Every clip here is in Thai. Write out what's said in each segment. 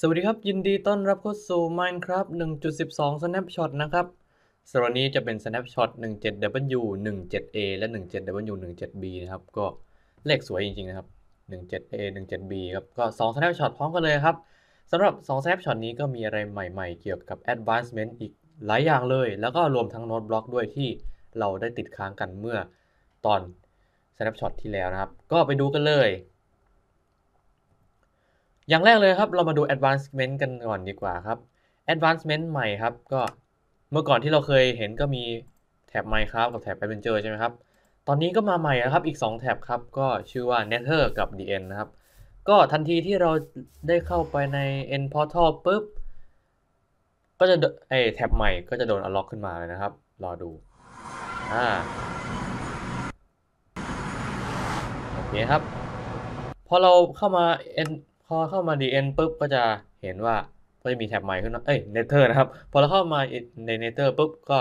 สวัสดีครับ ยินดีต้อนรับเข้าสู่ Minecraft 1.12 Snapshot นะครับสำหรับนี้จะเป็น Snapshot 17W 17A และ 17W 17B นะครับ ก็เลขสวยจริงๆ นะครับ 17A 17B ครับ ก็ 2 Snapshot พร้อมกันเลยครับสำหรับ 2 Snapshot นี้ก็มีอะไรใหม่ๆ เกี่ยวกับ Advancement อีกหลายอย่างเลย แล้วก็รวมทั้ง Node Block ด้วยที่เราได้ติดค้างกันเมื่อตอน Snapshot ที่แล้วนะครับ ก็ไปดูกันเลย อย่างแรกเลยครับ เรามาดู advancement กันก่อนดีกว่าครับ advancement ใหม่ครับ ก็เมื่อก่อนที่เราเคยเห็นก็มีแท็บ Minecraft กับแท็บ Adventure ใช่ไหมครับ ตอนนี้ก็มาใหม่นะครับ อีก 2 แท็บครับ ก็ชื่อว่า Nether กับ DN นะครับ ก็ทันทีที่เราได้เข้าไปใน End Portal ปุ๊บ ก็จะไอแท็บใหม่ก็จะโดน unlock ขึ้นมาเลยนะครับ รอดู อ่า โอเคครับ พอเราเข้ามา End พอเข้ามา DN ปุ๊บก็จะเห็นว่าก็จะมีแท็บใหม่ขึ้นมาเอ้ย Nether นะครับ พอเราเข้ามาใน Nether ปุ๊บก็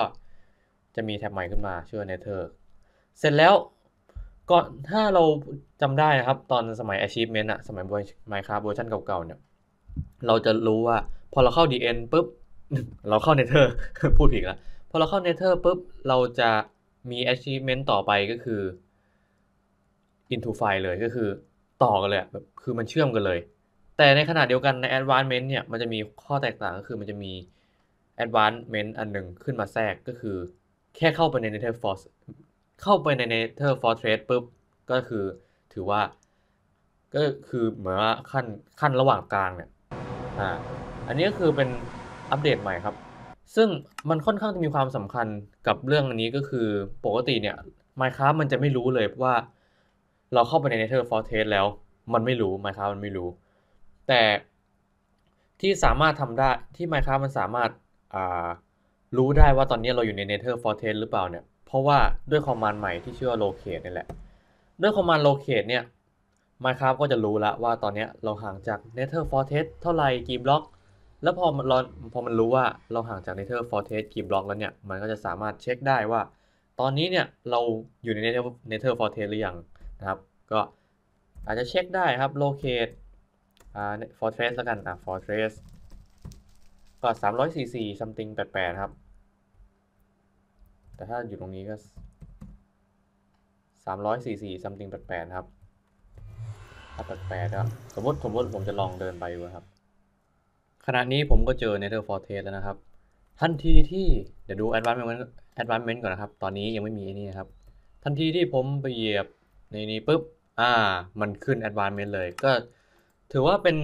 จะมีแท็บใหม่ขึ้นมาชื่อว่า Nether เสร็จแล้วก่อนถ้าเราจำได้นะครับ ตอนสมัย Achievement อะสมัย Minecraft เวอร์ชันเก่าๆเนี่ย เราจะรู้ว่าพอเราเข้า DN ปุ๊บ เราเข้า Nether พูดผิดละพอเราเข้า Nether ปุ๊บ เราจะมี Achievement ต่อไปก็คือ into file เลยก็คือต่อกันเลยแบบคือมันเชื่อมกันเลย แต่ในขณะเดียวกันใน advancement เนี่ยมันจะมีข้อแตกต่างก็คือมันจะมี advancement อันหนึ่งขึ้นมาแทรกก็คือ แค่เข้าไปใน nether force เข้าไปใน nether fortress ปุ๊บก็คือถือว่า ก็คือเหมือนว่าขั้นขั้นระหว่างกลางเนี่ยอ่าอันนี้ก็คือเป็นอัปเดตใหม่ครับ ซึ่งมันค่อนข้างจะมีความสำคัญกับเรื่องนนี้ก็คือปกติเนี่ย Minecraft มันจะไม่รู้เลยว่า เราเข้าไปใน Nether Fortress แล้ว มันไม่รู้ Minecraft มันไม่รู้ แต่ที่สามารถทำได้ที่ Minecraft มันสามารถรู้ได้ว่าตอนนี้เราอยู่ใน Nether Fortress หรือเปล่าเนี่ย เพราะว่าด้วยคอมมานด์ใหม่ที่ชื่อว่า locate นี่แหละ ด้วยคอมมานด์ locate เนี่ย Minecraft ก็จะรู้แล้วว่าตอนนี้เราห่างจาก Nether Fortress เท่าไหร่กี่บล็อก แล้วพอมันราพอมันรู้ว่าเราห่างจาก Nether Fortress กี่บล็อกแล้วเนี่ย มันก็จะสามารถเช็คได้ว่า ตอนนี้เนี่ยเราอยู่ใน Nether Nether Fortress หรือยังนะครับ ก็อาจจะเช็คได้ครับ locate อ่า fortress แล้วกัน อะ fortress ก็344 something 88ครับ แต่ถ้าอยู่ตรงนี้ก็344 something 88ครับ ถ้า88ครับสมมติสมมติผมจะลองเดินไปดูครับ ขณะนี้ผมก็เจอ Nether Fortress แล้วนะครับ ทันทีที่เดี๋ยวดู advancement advancement ก่อนนะครับ ตอนนี้ยังไม่มีไอ้นี่ครับ ทันทีที่ผมไปเหยียบในนี้ปุ๊บ อ่า มันขึ้น advancement เลย ก็ ถือว่าเป็น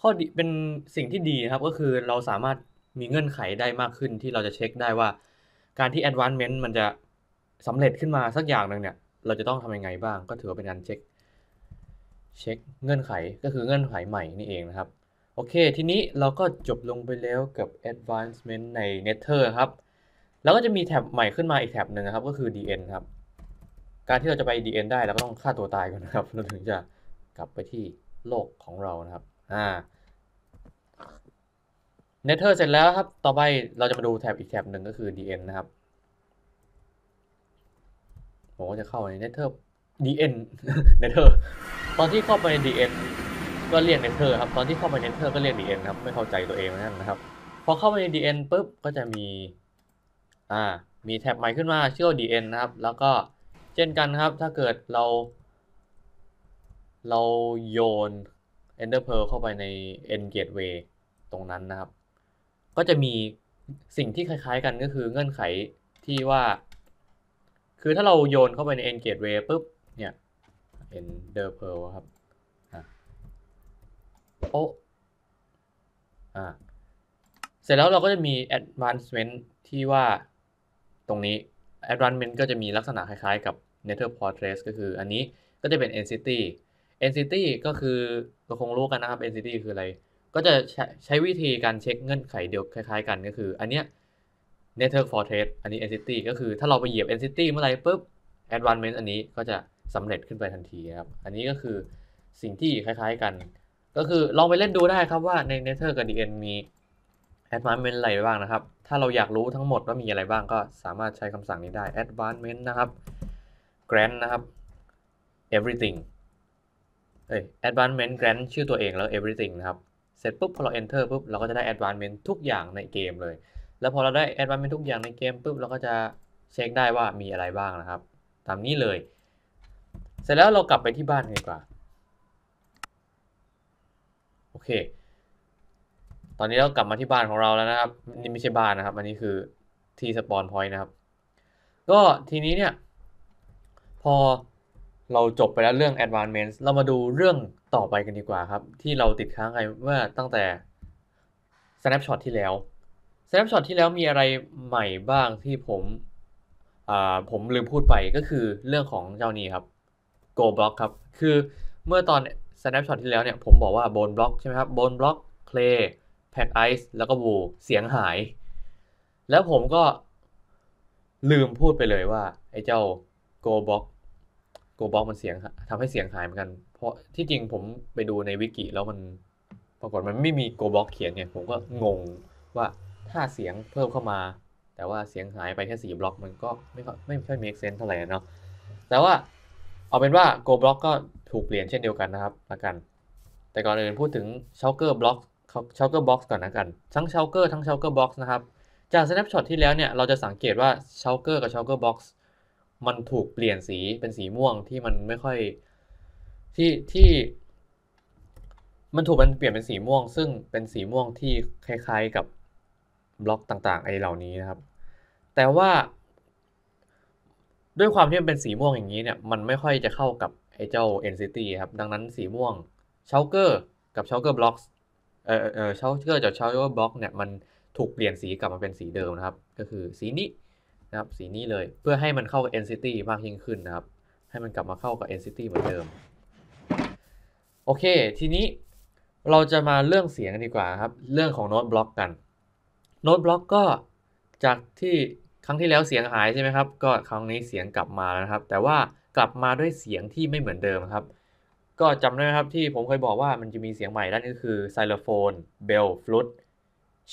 ข้อดีเป็นสิ่งที่ดีครับ ก็คือเราสามารถมีเงื่อนไขได้มากขึ้นที่เราจะเช็คได้ว่า การที่ advancement มันจะสำเร็จขึ้นมาสักอย่างหนึ่งเนี่ย เราจะต้องทำยังไงบ้าง ก็ถือว่าเป็นการเช็ค เช็คเงื่อนไขก็คือเงื่อนไขใหม่นี่เองนะครับ โอเค ทีนี้เราก็จบลงไปแล้วกับ advancement ใน Nether ครับ แล้วก็จะมีแท็บใหม่ขึ้นมาอีกแท็บหนึ่งนะครับ ก็คือ DN ครับ การที่เราจะไป DN ได้เราก็ต้องฆ่าตัวตายก่อนนะครับ เราถึงจะกลับไปที่ โลกของเรานะครับอ่า Nether เสร็จแล้วครับ ต่อไปเราจะมาดูแท็บอีกแท็บหนึ่งก็คือ DN นะครับผมก็จะเข้าใน Nether DN Nether ตอนที่เข้าไปใน DN ก็เรียก Nether ครับ ตอนที่เข้าไป Nether ก็เรียก DN ครับ ไม่เข้าใจตัวเองนกันนะครับ พอเข้าไปใน DN ปุ๊บก็จะมี อ่า มีแท็บใหม่ขึ้นมาชื่อว่า DN นะครับ แล้วก็เช่นกันครับ ถ้าเกิดเรา เราโยน Ender Pearl เข้าไปใน End Gateway ตรงนั้นนะครับ ก็จะมีสิ่งที่คล้ายๆกันก็คือเงื่อนไขที่ว่า คือถ้าเราโยนเข้าไปใน End Gateway ปุ๊บ เนี่ย Ender Pearl ครับอะโอ้อ่า เสร็จแล้วเราก็จะมี advancement ที่ว่าตรงนี้ advancement ก็จะมีลักษณะคล้ายๆกับ Nether Fortress ก็คืออันนี้ก็จะเป็น entity entity ก็คือเราคงรู้กันนะครับ entity คืออะไร ก็จะใช้ใช้วิธีการเช็คเงื่อนไขเดียวคล้ายๆกันก็คือ อันเนี้ย Nether Fortress อันนี้ entity ก็คือถ้าเราไปเหยียบ entity เมื่อไหร่ปุ๊บ advancement อันนี้ก็จะสำเร็จขึ้นไปทันทีครับ อันนี้ก็คือสิ่งที่คล้ายๆกัน ก็คือลองไปเล่นดูได้ครับว่าใน Nether กับ DN มี advancement อะไรบ้างนะครับ ถ้าเราอยากรู้ทั้งหมดว่ามีอะไรบ้างก็สามารถใช้คำสั่งนี้ได้ advancement นะครับ grant นะครับ everything เอ้ย advancement grant ชื่อตัวเองแล้ว everything นะครับ เสร็จปุ๊บพอเรา enter ปุ๊บเราก็จะได้ advancement ทุกอย่างในเกมเลย แล้วพอเราได้ advancement ทุกอย่างในเกมปุ๊บเราก็จะเช็คได้ว่ามีอะไรบ้างนะครับ ตามนี้เลย เสร็จแล้วเรากลับไปที่บ้านกันดีกว่า โอเค ตอนนี้เรากลับมาที่บ้านของเราแล้วนะครับ นี่ไม่ใช่บ้านนะครับ อันนี้คือที่สปอนพอยต์นะครับ ก็ทีนี้เนี่ย พอ เราจบไปแล้วเรื่อง advancement เรามาดูเรื่องต่อไปกันดีกว่าครับ ที่เราติดค้างไว้เมื่อตั้งแต่ snapshot ที่แล้ว snapshot ที่แล้วมีอะไรใหม่บ้างที่ผมอ่าผมลืมพูดไปก็คือเรื่องของเจ้านี้ครับ go block ครับ คือเมื่อตอน snapshot ที่แล้วเนี่ยผมบอกว่า bone block ใช่ไหมครับ bone block clay pack ice แล้วก็ wool เสียงหาย แล้วผมก็ลืมพูดไปเลยว่า ไอ้เจ้า go block go block มันเสียงทำให้เสียงหายเหมือนกัน เพราะที่จริงผมไปดูในวิกิแล้วมันปรากฏมันไม่มี go block เขียนเนี่ยผมก็งงว่าถ้าเสียงเพิ่มเข้ามา แต่ว่าเสียงหายไปแค่สี่บล็อกมันก็ไม่ไม่ค่อย make sense เท่าไหร่เนาะแต่ว่าเอาเป็นว่า go block ก็ถูกเปลี่ยนเช่นเดียวกันนะครับละกัน แต่ก่อนอื่นพูดถึง shulker block shulker box ก่อนนะกัน ทั้ง shulker ทั้ง shulker box นะครับจาก snapshot ที่แล้วเนี่ยเราจะสังเกตว่า shulker กับ shulker box มันถูกเปลี่ยนสีเป็นสีม่วงที่มันไม่ค่อยที่ที่ มันถูกมันเปลี่ยนเป็นสีม่วง ซึ่งเป็นสีม่วงที่คล้ายๆกับบล็อกต่างๆไอเหล่านี้นะครับ แต่ว่า ด้วยความที่มันเป็นสีม่วงอย่างนี้เนี่ย มันไม่ค่อยจะเข้ากับไอ้เจ้า entity ครับ ดังนั้นสีม่วง shulker กับ shulker blocks เออเออ shulker จาก shulker block เนี่ยมันถูกเปลี่ยนสีกลับมาเป็นสีเดิมนะครับ ก็คือสีนี้ นะครับสีนี้เลยเพื่อให้มันเข้ากับ entity มากยิ่งขึ้นนะครับ ให้มันกลับมาเข้ากับ entity เหมือนเดิม โอเค ทีนี้เราจะมาเรื่องเสียงกันดีกว่าครับ เรื่องของโน้ตบล็อกกันโน้ตบล็อกก็จากที่ครั้งที่แล้วเสียงหายใช่ไหมครับ ก็ครั้งนี้เสียงกลับมาแล้วนะครับ แต่ว่ากลับมาด้วยเสียงที่ไม่เหมือนเดิมครับ ก็จำได้ไหมครับที่ผมเคยบอกว่ามันจะมีเสียงใหม่ด้านนี้คือไซโลโฟน เบลฟลุต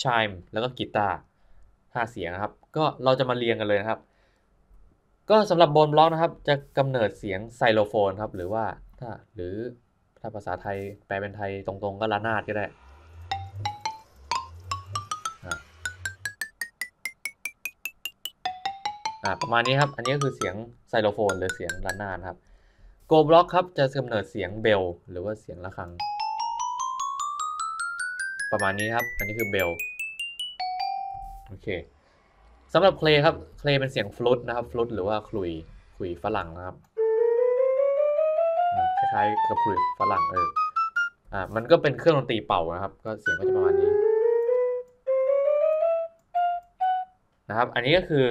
ชายม์แล้วก็กีตาร์าเสียงครับ ก็เราจะมาเรียงกันเลยนะครับ ก็สำหรับบนบล็อกนะครับ จะกำเนิดเสียงไซโลโฟนครับ หรือว่าถ้าหรือถ้าภาษาไทยแปลเป็นไทยตรงๆ ก็ระนาดก็ได้อ่าประมาณนี้ครับ อันนี้ก็คือเสียงไซโลโฟน หรือเสียงระนาดครับ โกบล็อกครับจะกำเนิดเสียงเบล หรือว่าเสียงระฆัง ประมาณนี้ครับ อันนี้คือเบล โอเคสำหรับเคลครับเคลเป็นเสียงฟลุตนะครับฟลุตหรือว่าคลุยคลุยฝรั่งนะครับคล้ายๆกับคลุยฝรั่งเอออ่ามันก็เป็นเครื่องดนตรีเป่านะครับ ก็เสียงก็จะประมาณนี้นะครับ อันนี้ก็คือ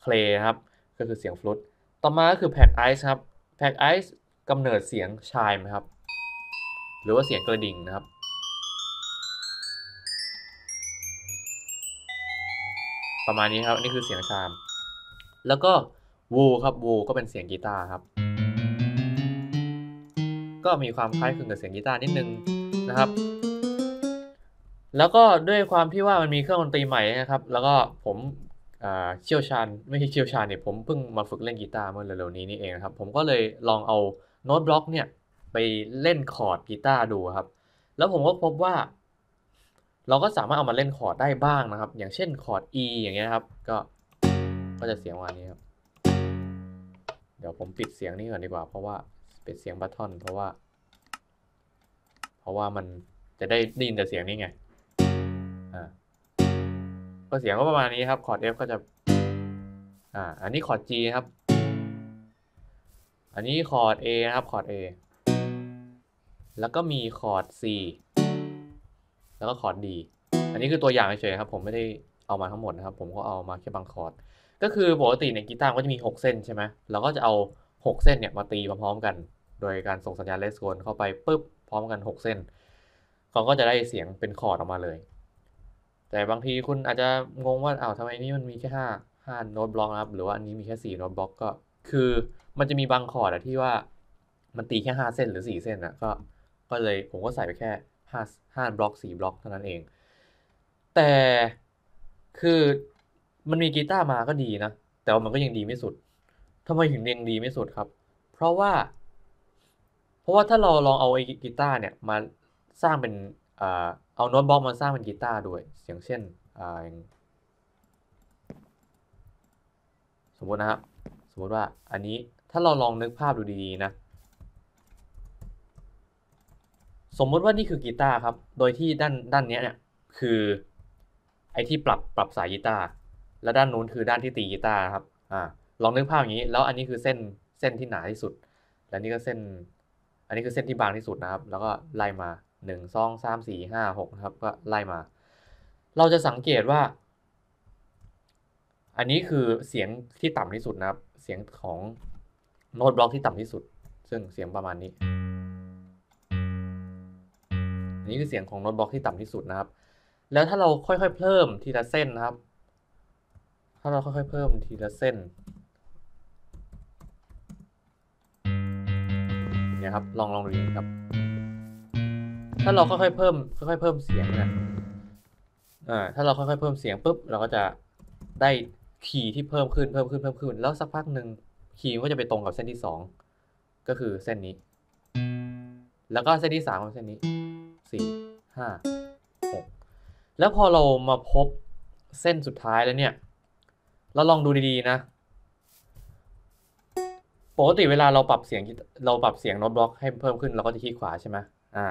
เคลครับก็คือเสียงฟลุตต่อมาก็คือแพ็กไอซ์ครับแพ็กไอซ์กำเนิดเสียงชายครับ หรือว่าเสียงกระดิ่งนะครับ ประมาณนี้ครับนี่คือเสียงชาม แล้วก็วูครับวูก็เป็นเสียงกีตาร์ครับ ก็มีความคล้ายคลึงกับเสียงกีตาร์นิดนึงนะครับ แล้วก็ด้วยความที่ว่ามันมีเครื่องดนตรีใหม่นะครับ แล้วก็ผมเชี่ยวชาญไม่ใช่เชี่ยวชาญเนี่ยผมเพิ่งมาฝึกเล่นกีตาร์เมื่อเร็วๆนี้นี่เองครับ ผมก็เลยลองเอาโน้ตบล็อกเนี่ยไปเล่นคอร์ดกีตาร์ดูครับ แล้วผมก็พบว่า เราก็สามารถเอามาเล่นคอร์ดได้บ้างนะครับ อย่างเช่นคอร์ด E อย่างเงี้ยครับ ก็ก็จะเสียงวันนี้ครับ เดี๋ยวผมปิดเสียงนี้ก่อนดีกว่า เพราะว่าปิดเสียงบัตทอนเพราะว่า เพราะว่ามันจะได้ได้ยินแต่เสียงนี้ไง อ่า ก็เสียงก็ประมาณนี้ครับ คอร์ด F ก็จะ อ่า อันนี้คอร์ด G ครับ อันนี้คอร์ด A นะครับ คอร์ด A แล้วก็มีคอร์ด C แล้วก็คอร์ด D อันนี้คือตัวอย่างเฉยๆครับ ผมไม่ได้เอามาทั้งหมดนะครับ ผมก็เอามาแค่บางคอร์ดก็คือปกติในกีตาร์ก็จะมี 6 เส้นใช่ไหมเราก็จะเอา 6 เส้นเนี่ยมาตีพร้อมๆกัน โดยการส่งสัญญาณเลสโกนเข้าไปปุ๊บพร้อมกัน 6 เส้นเขาก็จะได้เสียงเป็นคอร์ดออกมาเลย แต่บางทีคุณอาจจะงงว่าอ้าวทำไมนี่มันมีแค่ห้าห้าโน้ตบล็อกครับ หรือว่าอันนี้มีแค่สี่โน้ตบล็อกก็ คือมันจะมีบางคอร์ดที่ว่ามันตีแค่ห้าเส้นหรือสี่เส้นอะก็ก็เลยผมก็ใส่ไปแค่ ห้าห้าบล็อกสี่บล็อกเท่านั้นเอง แต่คือมันมีกีตาร์มาก็ดีนะ แต่ว่ามันก็ยังดีไม่สุดทำไมถึงยังดีไม่สุดครับ เพราะว่า เพราะว่าถ้าเราลองเอาไอ้กีตาร์เนี่ยมาสร้างเป็นอ่าเอาโน้ตบล็อกมาสร้างเป็นกีตาร์ด้วย อย่างเช่นสมมตินะครับ สมมติว่าอันนี้ถ้าเราลองนึกภาพดูดีๆนะ สมมุติว่านี่คือกีตาร์ครับ โดยที่ด้านด้านนี้เนี่ยคือไอที่ปรับปรับสายกีตาร์แล้วด้านนู้นคือด้านที่ตีกีตาร์ครับอ่าลองนึกภาพอย่างนี้ แล้วอันนี้คือเส้นเส้นที่หนาที่สุด และนี่ก็เส้น อันนี้คือเส้นที่บางที่สุดนะครับ แล้วก็ไล่มาหนึ่งสองสามสี่ห้าหกนะครับ ก็ไล่มา เราจะสังเกตว่า อันนี้คือเสียงที่ต่ำที่สุดนะครับ เสียงของโน้ตบล็อกที่ต่ำที่สุด ซึ่งเสียงประมาณนี้ อันนี้คือเสียงของโน้ตบล็อกที่ต่ำที่สุดนะครับ แล้วถ้าเราค่อยๆเพิ่มทีละเส้นนะครับ ถ้าเราค่อยๆเพิ่มทีละเส้นเนี่ยครับ ลองลองดูนี้ครับ ถ้าเราค่อยๆเพิ่มค่อยๆเพิ่มเสียงเนี่ยอ่าถ้าเราค่อยๆเพิ่มเสียงปุ๊บเราก็จะได้คีย์ที่เพิ่มขึ้นเพิ่มขึ้นเพิ่มขึ้น แล้วสักพักหนึ่งคีย์ก็จะไปตรงกับเส้นที่สองก็คือเส้นนี้ แล้วก็เส้นที่สามกับเส้นนี้ สี่ห้าหกแล้วพอเรามาพบเส้นสุดท้ายแล้วเนี่ย เราลองดูดีๆนะ ปกติเวลาเราปรับเสียงเราปรับเสียงโน้ตบล็อกให้เพิ่มขึ้นเราก็จะคลิกขวาใช่ไหมอ่า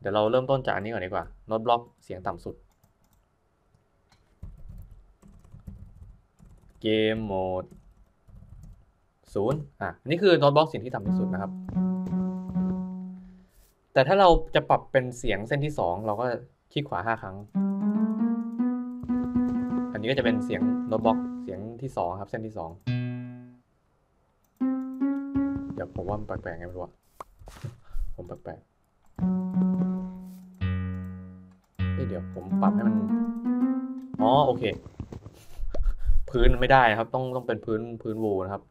เดี๋ยวเราเริ่มต้นจากอันนี้ก่อนดีกว่า โน้ตบล็อกเสียงต่ำสุด เกมโหมดศูนย์อะอันนี่คือโน้ตบล็อกเสียงที่ต่ำที่สุดนะครับ แต่ถ้าเราจะปรับเป็นเสียงเส้นที่สองเราก็คลิกขวาห้าครั้ง อันนี้ก็จะเป็นเสียงโน้ตบล็อกเสียงที่สองครับเส้นที่สองเดี๋ยวผมว่ามันแปลกๆไงไม่รู้อะผมแปลกๆเฮ้ยเดี๋ยวผมปรับให้มัน อ๋อโอเค พื้นไม่ได้ครับ ต้องต้องเป็นพื้นพื้นวูนะครับ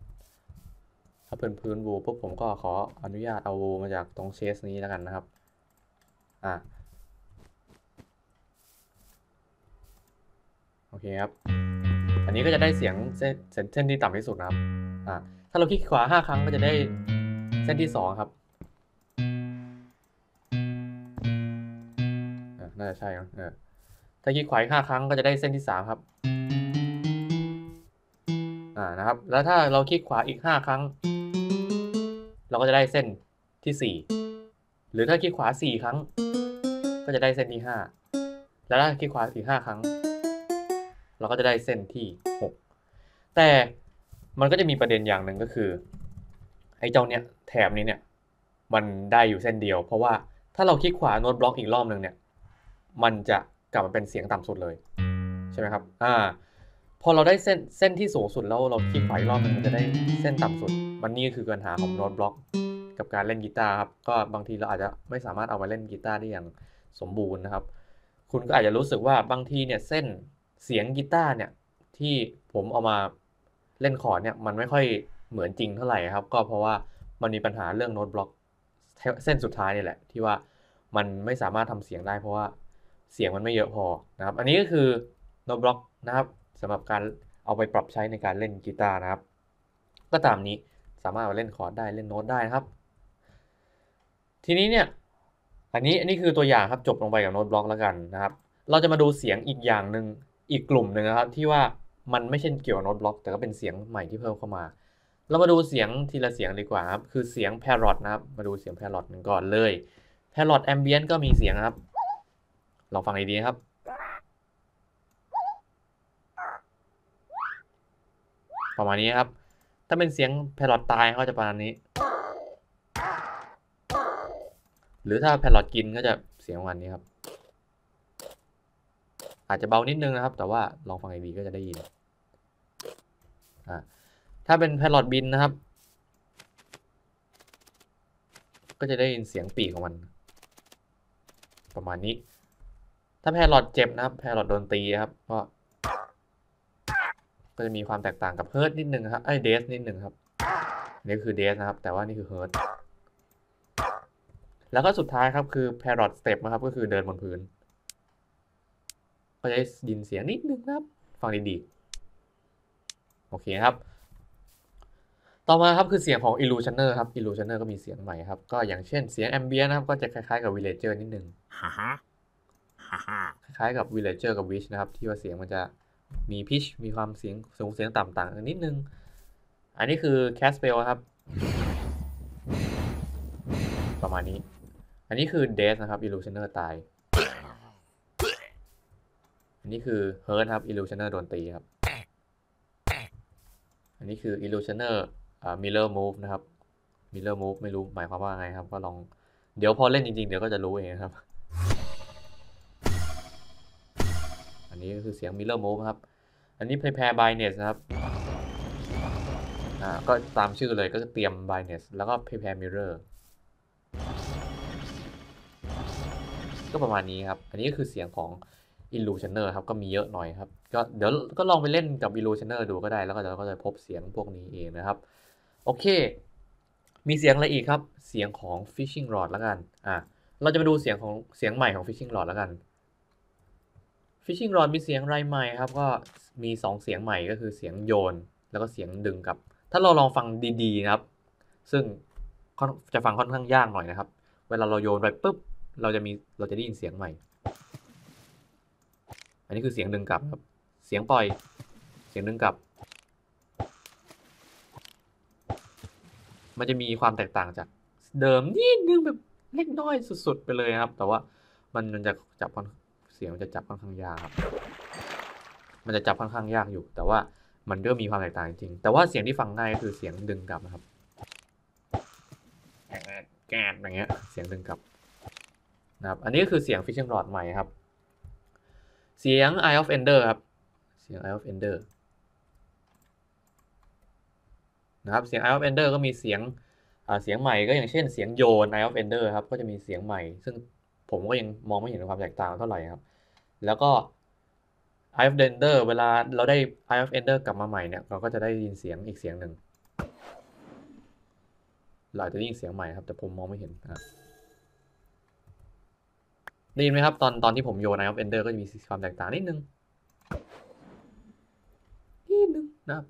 ถ้าเป็นพื้นวูปุ๊บผมก็ขออนุญาตเอาวูมาจากตรงเชสนี้แล้วกันนะครับ อะโอเคครับ อันนี้ก็จะได้เสียงเส้นเส้นที่ต่ำที่สุดนะครับ อะถ้าเราคลิกขวาห้าครั้งก็จะได้เส้นที่สองครับอะน่าจะใช่นะเออถ้าคลิกขวาอีกห้าครั้งก็จะได้เส้นที่สามครับ อ่า นะครับ แล้วถ้าเราคลิกขวาอีกห้าครั้ง เราก็จะได้เส้นที่สี่หรือถ้าคลิกขวาสี่ครั้ง ก็จะได้เส้นที่ห้าแล้วถ้าคลิกขวาอีกห้าครั้ง เราก็จะได้เส้นที่หกแต่มันก็จะมีประเด็นอย่างหนึ่งก็คือไอ้เจ้าเนี้ยแถบนี้เนี่ยมันได้อยู่เส้นเดียว เพราะว่าถ้าเราคลิกขวาโน้ตบล็อกอีกรอบหนึ่งเนี่ยมันจะกลับมาเป็นเสียงต่ำสุดเลยใช่ไหมครับอ่า พอเราได้เส้นเส้นที่สูงสุดแล้วเราคลิกขวาอีกรอบมันจะได้เส้นต่ำสุด มันนี่คือปัญหาของโน้ตบล็อก กับการเล่นกีตาร์ครับ ก็บางทีเราอาจจะไม่สามารถเอามาเล่นกีตาร์ได้อย่างสมบูรณ์นะครับ คุณก็อาจจะรู้สึกว่าบางทีเนี่ยเส้นเสียงกีตาร์เนี่ยที่ผมเอามาเล่นคอร์ดเนี่ยมันไม่ค่อยเหมือนจริงเท่าไหร่ครับ ก็เพราะว่ามันมีปัญหาเรื่องโน้ตบล็อกเส้นสุดท้ายนี่แหละ ที่ว่ามันไม่สามารถทำเสียงได้เพราะว่าเสียงมันไม่เยอะพอนะครับ อันนี้ก็คือโน้ตบล็อกนะครับ สำหรับการเอาไปปรับใช้ในการเล่นกีตาร์นะครับ ก็ตามนี้สามารถเอาเล่นคอร์ดได้เล่นโน้ตได้นะครับ ทีนี้เนี่ยอันนี้อันนี้คือตัวอย่างครับจบลงไปกับโน้ตบล็อกแล้วกันนะครับ เราจะมาดูเสียงอีกอย่างหนึ่งอีกกลุ่มหนึ่งนะครับที่ว่ามันไม่ใช่เกี่ยวกับโน้ตบล็อก แต่ก็เป็นเสียงใหม่ที่เพิ่มเข้ามา เรามาดูเสียงทีละเสียงดีกว่าครับคือเสียง parrot นะครับมาดูเสียง parrot หนึ่งก่อนเลย parrot ambient ก็มีเสียงครับลองฟังดีๆครับ ประมาณนี้ครับ ถ้าเป็นเสียง parrot ตายก็จะประมาณนี้ หรือถ้า parrot กินก็จะเสียงประมาณนี้ครับ อาจจะเบานิดนึงนะครับ แต่ว่าลองฟังดีๆก็จะได้ยินอ่าถ้าเป็น parrot บินนะครับ ก็จะได้ยินเสียงปีกของมัน ประมาณนี้ ถ้า parrot เจ็บนะครับ parrot โดนตีนะครับก็ ก็จะมีความแตกต่างกับเฮิร์ตนิดนึงครับไอ้เดสนิดนึงครับนี่คือเดสนะครับ แต่ว่านี่คือเฮิร์ตแล้วก็สุดท้ายครับคือ parrot step นะครับ ก็คือเดินบนพื้น ก็จะได้ยินเสียงนิดนึงนะครับ ฟังดีๆ โอเคครับ ต่อมาครับคือเสียงของ illusioner ครับ illusioner ก็มีเสียงใหม่ครับ ก็อย่างเช่นเสียง ambient นะครับ ก็จะคล้ายๆกับ villager นิดนึง Haha. คล้ายๆกับ villager กับ witch นะครับ ที่ว่าเสียงมันจะ มี pitch มีความเสียงสูงเสียงต่ำต่างกันนิดนึง อันนี้คือ cast spell ครับ ประมาณนี้ อันนี้คือ death นะครับ illusioner ตาย อันนี้คือ hurt ครับ illusioner โดนตีครับ อันนี้คือ illusioner อ่า mirror move นะครับ mirror move ไม่รู้หมายความว่าไงครับ ก็ลองเดี๋ยวพอเล่นจริงๆ เดี๋ยวก็จะรู้เองครับ นนี้ก็คือเสียง mirror move ครับ อันนี้ prepare b i n e s s นะครับอ่าก็ตามชื่อเลยก็คือเตรียม b i n e s s แล้วก็ prepare mirror ก็ประมาณนี้ครับ อันนี้ก็คือเสียงของ illusioner ครับ ก็มีเยอะหน่อยครับ ก็เดี๋ยวก็ลองไปเล่นกับ illusioner ดูก็ได้ แล้วก็เดี๋ยวก็จะพบเสียงพวกนี้เองนะครับ โอเค มีเสียงอะไรอีกครับ เสียงของ fishing rod แล้วกัน อ่าเราจะมาดูเสียงของเสียงใหม่ของ fishing rod แล้วกัน fishing rod มีเสียงไรใหม่ครับ ก็มีสองเสียงใหม่ก็คือเสียงโยน แล้วก็เสียงดึงกับ ถ้าเราลองฟังดีๆนะครับ ซึ่งจะฟังค่อนข้างยากหน่อยนะครับ เวลาเราโยนไปปุ๊บ เราจะมีเราจะได้ยินเสียงใหม่ อันนี้คือเสียงดึงกลับครับ เสียงปล่อย เสียงดึงกลับ มันจะมีความแตกต่างจากเดิมนิดนึงแบบเล็กน้อยสุดๆไปเลยครับ แต่ว่ามันมันจะจับค่อน เสียงมันจะจับค่อนข้างยากครับ มันจะจับค่อนข้างยากอยู่ แต่ว่ามันก็มีความแตกต่างจริง แต่ว่าเสียงที่ฟังง่ายก็คือเสียงดึงกลับนะครับแกดแกดอย่างเงี้ย เสียงดึงกลับนะครับ อันนี้ก็คือเสียง fishing rod ใหม่ครับ เสียง Eye of Ender ครับ เสียง Eye of Ender นะครับ เสียง Eye of Ender ก็มีเสียงเสียงใหม่ก็อย่างเช่นเสียงโยน Eye of Ender ครับ ก็จะมีเสียงใหม่ ซึ่ง ผมก็ยังมองไม่เห็นความแตกต่างเท่าไหร่ครับ แล้วก็ Eye of Ender เวลาเราได้ Eye of Ender กลับมาใหม่เนี่ย เราก็จะได้ยินเสียงอีกเสียงหนึ่งเราอาจะได้ยินเสียงใหม่ครับ แต่ผมมองไม่เห็นอะได้ยินไหมครับ ตอนตอนที่ผมโยน Eye of Ender ก็จะมีความแตกต่างนิดนึงนิดนึงนะครับ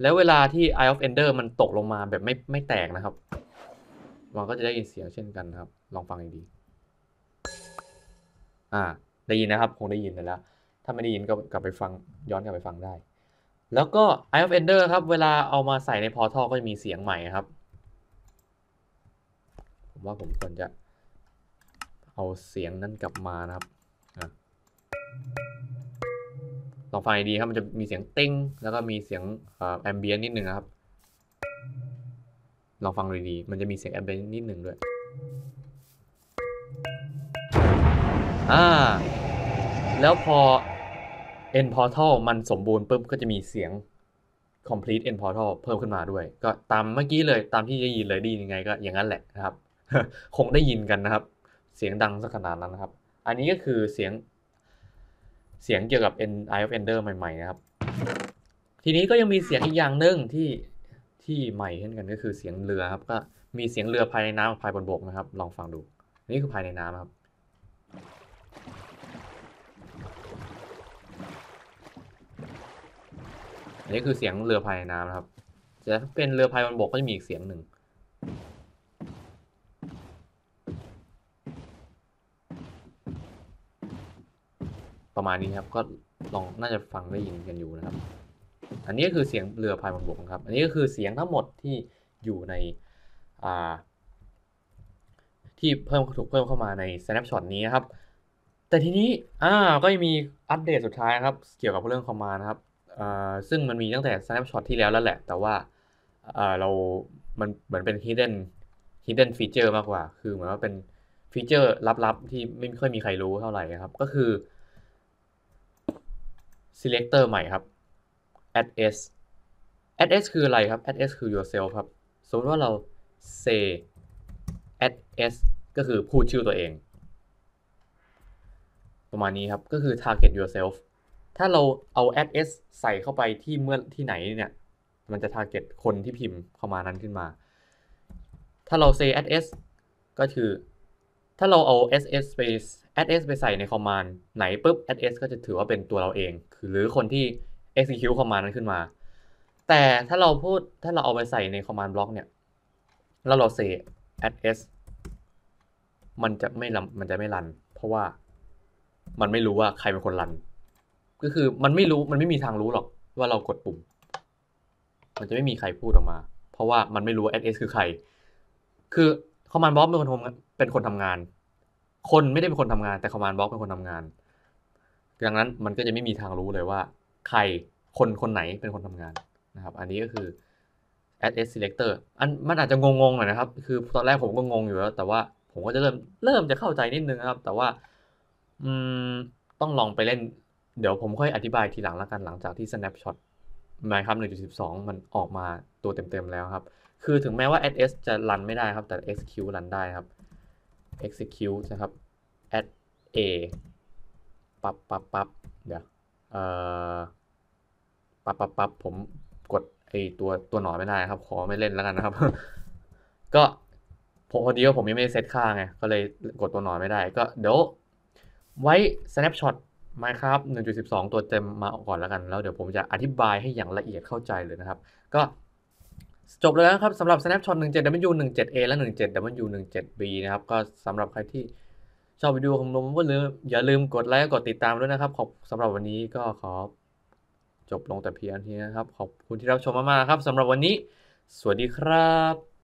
แล้วเวลาที่ Eye of Ender มันตกลงมาแบบไม่ไม่แตกนะครับ มันก็จะได้ยินเสียงเช่นกันครับ ลองฟังดีอ่า ได้ยินนะครับ คงได้ยินแล้ว ถ้าไม่ได้ยินก็กลับไปฟังย้อนกลับไปฟังได้ แล้วก็ Eye of Ender ครับ เวลาเอามาใส่ใน Portal ก็จะมีเสียงใหม่ครับ ผมว่าผมควรจะเอาเสียงนั้นกลับมานะครับอลองฟังดีครับ มันจะมีเสียงติ้ง แล้วก็มีเสียงแอมเบียนนิดนึงนะครับ ลองฟังดีๆมันจะมีเสียงแอมเบียนนิดหนึ่งด้วย อ่า แล้วพอ end portal มันสมบูรณ์ปุ๊บก็จะมีเสียง complete end portal เพิ่มขึ้นมาด้วย ก็ตามเมื่อกี้เลยตามที่ได้ยินเลยด้ยินยังไงก็อย่างนั้นแหละนะครับ คงได้ยินกันนะครับ เสียงดังสักขนาดนั้นนะครับ อันนี้ก็คือเสียงเสียงเกี่ยวกับ End Eye of Ender ใหม่ๆนะครับ ทีนี้ก็ยังมีเสียงอีกอย่างหนึ่งที่ ที่ใหม่เช่นกันก็คือเสียงเรือครับก็มีเสียงเรือภายในน้ำกับภายบนบกนะครับ ลองฟังดู นี่คือภายในน้ำครับ อันนี้คือเสียงเรือภายในน้ำนะครับแต่ถ้าเป็นเรือภายบนบกก็จะมีอีกเสียงหนึ่งประมาณนี้ครับก็ลองน่าจะฟังได้ยินกันอยู่นะครับ อันนี้ก็คือเสียงเรือภายบนบกครับ อันนี้ก็คือเสียงทั้งหมดที่อยู่ในที่เพิ่มถูกเพิ่มเข้ามาใน snapshot นี้นะครับ แต่ทีนี้อ่าก็ยังมีอัปเดตสุดท้ายครับ เกี่ยวกับเรื่องคอมมานด์นะครับซึ่งมันมีตั้งแต่ snapshot ที่แล้วแล้วแหละ แต่ว่าอ่าเรา มันเหมือนเป็น hidden hidden feature มากกว่า คือเหมือนว่าเป็นฟีเจอร์ลับๆ ที่ไม่ค่อยมีใครรู้เท่าไหร่ครับ ก็คือ selector ใหม่ครับ add s add s คืออะไรครับ add s คือ yourself ครับ สมมติว่าเรา say add s ก็คือพูดชื่อตัวเอง ประมาณนี้ครับ ก็คือ target yourself ถ้าเราเอา add s ใส่เข้าไปที่เมื่อที่ไหนเนี่ย มันจะ target คนที่พิมพ์เข้ามานั้นขึ้นมา ถ้าเรา say add s ก็คือ ถ้าเราเอา ss ไป add s ไปใส่ใน command ไหนปุ๊บ add s ก็จะถือว่าเป็นตัวเราเอง คือหรือคนที่ execute command นั้นขึ้นมา แต่ถ้าเราพูดถ้าเราเอาไปใส่ใน command block เนี่ยแล้วเรา say add s มันจะไม่รันมันจะไม่รัน เพราะว่ามันไม่รู้ว่าใครเป็นคนรัน ก็คือมันไม่รู้มันไม่มีทางรู้หรอกว่าเรากดปุ่ม มันจะไม่มีใครพูดออกมา เพราะว่ามันไม่รู้ว่า SS คือใคร คือคอมมานด์บล็อกเป็นคนทำเป็นคนทำงาน คนไม่ได้เป็นคนทำงานแต่คอมมานด์บล็อกเป็นคนทำงานดังนั้นมันก็จะไม่มีทางรู้เลยว่า ใครคนคนไหนเป็นคนทำงานนะครับอันนี้ก็คือ SS selector อันมันอาจจะงงๆหน่อยนะครับ คือตอนแรกผมก็งงอยู่แล้ว แต่ว่าผมก็จะเริ่มเริ่มจะเข้าใจนิดนึงครับ แต่ว่าอืมต้องลองไปเล่น เดี๋ยวผมค่อยอธิบายทีหลังแล้วกันหลังจากที่ snapshot Minecraft 1.12 มันออกมาตัวเต็มๆแล้วครับ คือถึงแม้ว่า SS จะรันไม่ได้ครับ แต่ execute รันได้ครับ execute นะครับ add a ปั๊บปั๊บปั๊บเดี๋ยว เอ่อปั๊บปับปับผมกดไอตัวตัวหนอนไม่ได้ครับ ขอไม่เล่นแล้วกันนะครับ ก็ผมพอดีว่าผมยังไม่ได้เซตค่าไง ก็เลยกดตัวหนอนไม่ได้ ก็เดี๋ยวไว้ snapshot Minecraft 1.12 ตัวเต็มมาก่อนแล้วกัน แล้วเดี๋ยวผมจะอธิบายให้อย่างละเอียดเข้าใจเลยนะครับ ก็จบแล้วนะครับสำหรับ snapshot 17W 17A และ 17W 17B นะครับ ก็สำหรับใครที่ ชอบวิดีโอของผมก็ลืมอย่าลืมกดไลค์กดติดตามด้วยนะครับ ขอบสำหรับวันนี้ก็ขอจบลงแต่เพียงเท่านี้นะครับ ขอบคุณที่รับชมมากๆครับสำหรับวันนี้ สวัสดีครับ